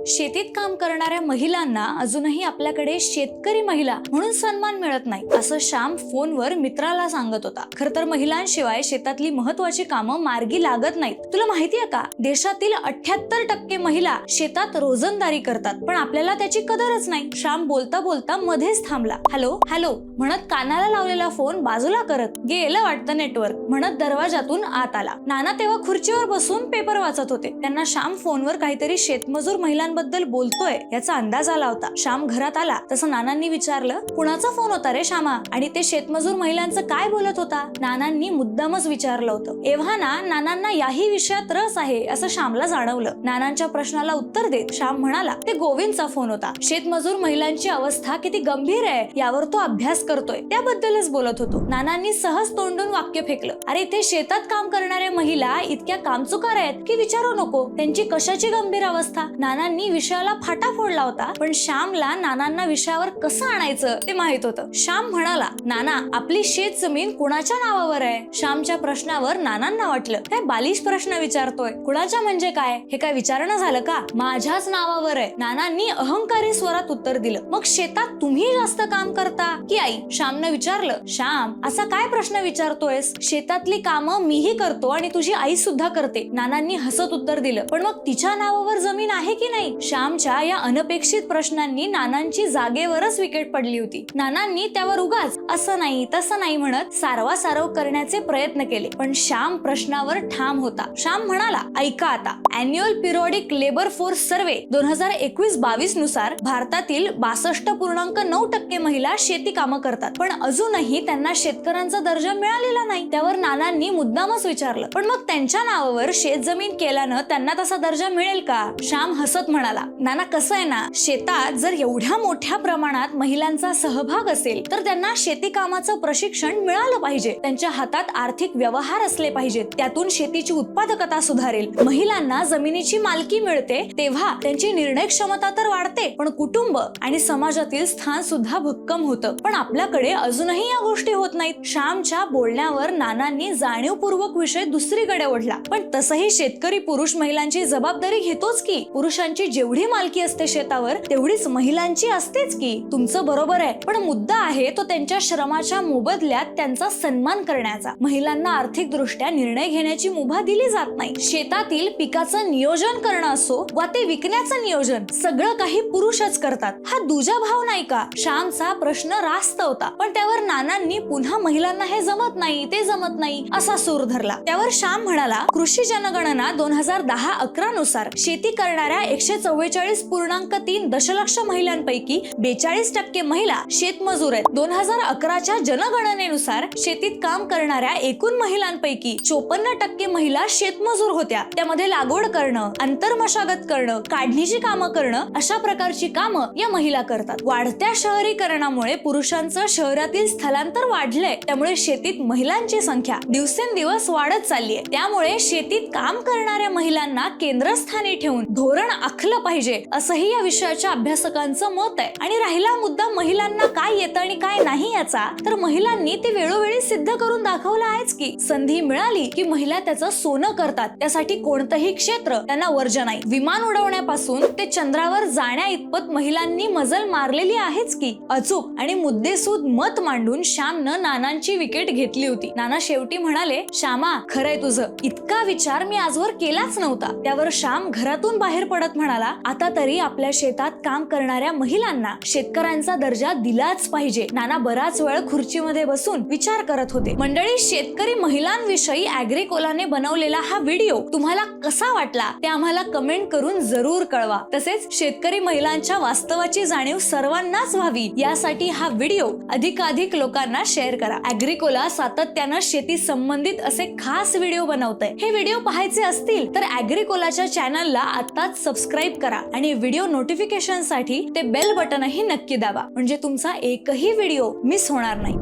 शेतीत काम करणाऱ्या महिलांना अजूनही आपल्याकडे शेतकरी महिला म्हणून सन्मान मिळत नाही असं श्याम फोनवर मित्राला सांगत होता. खर तर महिलांशिवाय शेतातली महत्वाची कामं मार्गी लागत नाहीत. तुला माहितीये का? देशातील अठ्याहत्तर टक्के महिला शेतात रोजंदारी करतात पण आपल्याला त्याची कदरच नाही. श्याम बोलता बोलता मध्येच थांबला. हॅलो हॅलो म्हणत कानाला लावलेला फोन बाजूला करत गेलं वाटतं नेटवर्क म्हणत दरवाजातून आत आला. नाना तेव्हा खुर्चीवर बसून पेपर वाचत होते. त्यांना श्याम फोनवर काहीतरी शेतमजूर महिला महिलांबद्दल बोलतोय याचा अंदाज आला होता. श्याम घरात आला. तसं नानांनी विचारलं कुणाचा फोन होता रे श्यामा? आणि ते शेतमजूर महिलांचं काय बोलत होता? नानांनी मुद्दामच विचारलं होतं. एव्हाना नानांना याही विषयात रस आहे असं श्यामला जाणवलं. नानांच्या प्रश्नाला उत्तर देत श्याम म्हणाला ते गोविंदचा फोन होता. शेतमजूर महिलांची अवस्था किती गंभीर आहे यावर तो अभ्यास करतोय. त्याबद्दलच बोलत होतो. नानांनी सहज तोंडून वाक्य फेकलं अरे ते शेतात काम करणाऱ्या महिला इतक्या कामचुकार आहेत की विचारू नको त्यांची कशाची गंभीर अवस्था? नानांनी विषयाला फाटा फोडला होता पण श्यामला नानांना विषयावर कसं आणायचं ते माहीत होतं. श्याम म्हणाला नाना आपली शेत जमीन कुणाच्या नावावर आहे? श्यामच्या प्रश्नावर नानांना वाटलं काय बालिश प्रश्न विचारतोय? कुणाच्या म्हणजे काय? हे काय विचारणं झालं का? माझ्याच नावावर आहे. नानांनी अहंकारी स्वरात उत्तर दिलं मग शेतात तुम्ही जास्त काम करता की आई? श्यामनं विचारलं श्याम असा काय प्रश्न विचारतोयस? शेतातली कामं मीही करतो आणि तुझी आई सुद्धा करते. नानांनी हसत उत्तर दिलं पण मग तिच्या नावावर जमीन आहे की नाही? श्यामच्या या अनपेक्षित प्रश्नांनी नानांची जागेवरच विकेट पडली होती. नानांनी त्यावर उगाच असं नाही तसं नाही म्हणत सारवा सारव करण्याचे प्रयत्न केले. पण श्याम प्रश्नावर ठाम होता. श्याम म्हणाला ऐका आता. Annual periodic labour force survey दोन हजार एकवीस बावीसनुसार भारतातील बासष्ट पूर्णांक नऊ टक्के महिला शेती कामं करतात. पण अजूनही त्यांना शेतकऱ्यांचा दर्जा मिळालेला नाही. त्यावर नानांनी मुद्दामच विचारलं. पण मग त्यांच्या नावावर शेतजमीन केल्यानं त्यांना तसा दर्जा मिळेल का? श्याम हसत म्हणाला नाना कसं आहे ना? शेतात जर एवढ्या मोठ्या प्रमाणात महिलांचा सहभाग असेल तर त्यांना शेती कामाचं प्रशिक्षण मिळालं पाहिजे. त्यांच्या हातात आर्थिक व्यवहार असले पाहिजेत. त्यातून शेतीची उत्पादकता सुधारेल. महिलांना जमिनीची मालकी मिळते तेव्हा त्यांची निर्णय क्षमता तर वाढते पण कुटुंब आणि समाजातील स्थान सुद्धा भक्कम होतं. पण आपल्याकडे अजूनही या गोष्टी होत नाहीत. श्यामच्या बोलण्यावर नानांनी जाणीवपूर्वक विषय दुसरीकडे ओढला. पण तसही शेतकरी पुरुष महिलांची जबाबदारी घेतोच की? पुरुषांची जेवढी मालकी असते शेतावर तेवढीच महिलांची असतेच की. तुमचं बरोबर आहे पण मुद्दा आहे तो त्यांच्या श्रमाच्या मोबदल्यात त्यांचा सन्मान करण्याचा. महिलांना आर्थिक दृष्ट्या निर्णय घेण्याची मुभा दिली जात नाही. शेतातील पिकाचं नियोजन करणं असो वा ते विकण्याचं नियोजन सगळं काही पुरुषच करतात. हा दुजा भाव नाही का? श्यामचा प्रश्न रास्त होता. पण त्यावर नानांनी पुन्हा महिलांना हे जमत नाही ते जमत नाही असा सूर धरला. त्यावर श्याम म्हणाला कृषी जनगणना दोन हजार दहा अकरा नुसार शेती करणाऱ्या एकशे चव्वेचाळीस पूर्णांक तीन दशलक्ष महिलांपैकी बेचाळीस टक्के महिला शेतमजूर आहेत. दोन हजार अकराच्या जनगणनेनुसार शेतीत काम करणाऱ्या एकूण महिलांपैकी चोपन्न टक्के महिला शेतमजूर होत्या. त्यामध्ये लागवड करणं अंतर मशागत करणं काढणीची कामं करणं अशा प्रकारची कामं या महिला करतात. वाढत्या शहरीकरणामुळे पुरुषांचं शहरातील स्थलांतर वाढलंय. त्यामुळे शेतीत महिलांची संख्या दिवसेंदिवस वाढत चालली आहे त्यामुळे शेतीत काम करणाऱ्या महिलांना केंद्रस्थानी ठेवून धोरण आखलं पाहिजे असंही या विषयाच्या अभ्यासकांचं मत आहे. आणि राहिला मुद्दा महिलांना काय येतं आणि काय नाही याचा तर महिलांनी ते वेळोवेळी सिद्ध करून दाखवलं आहेच की संधी मिळाली की महिला त्याचं सोनं करतात. त्यासाठी कोणतंही क्षेत्र त्यांना वर्ज नाही. विमान उडवण्यापासून ते चंद्रावर जाण्या इतपत महिलांनी मजल मारलेली आहेच की अचूक आणि मुद्देसूद मत मांडून श्यामनं नानांची विकेट घेतली होती. नाना शेवटी म्हणाले श्यामा खरंय तुझं. इतका विचार मी आजवर केलाच नव्हता. त्यावर श्याम घरातून बाहेर पडत म्हणाला. आता तरी आपल्या शेतात काम करणाऱ्या महिलांना शेतकऱ्यांचा दर्जा दिलाच पाहिजे. नाना बराच वेळ खुर्चीमध्ये बसून विचार करत होते. मंडळी शेतकरी महिलांविषयी अॅग्रिकोलाने बनवलेला हा व्हिडिओ तुम्हाला कसा वाटला ते आम्हाला कमेंट करून जरूर कळवा. तसेच शेतकरी महिलांच्या वास्तवाची जाणीव सर्वांनाच व्हावी यासाठी हा व्हिडिओ अधिकाधिक लोकांना शेअर करा. अॅग्रिकोला सातत्यानं शेती संबंधित असे खास व्हिडिओ बनवतंय. हे व्हिडिओ पाहायचे असतील तर अॅग्रिकोलाच्या चॅनलला आताच सबस्क्राईब करा आणि व्हिडिओ नोटिफिकेशनसाठी ते बेल बटनही नक्की दाबा. म्हणजे तुमचा एकही व्हिडिओ मिस होणार नाही.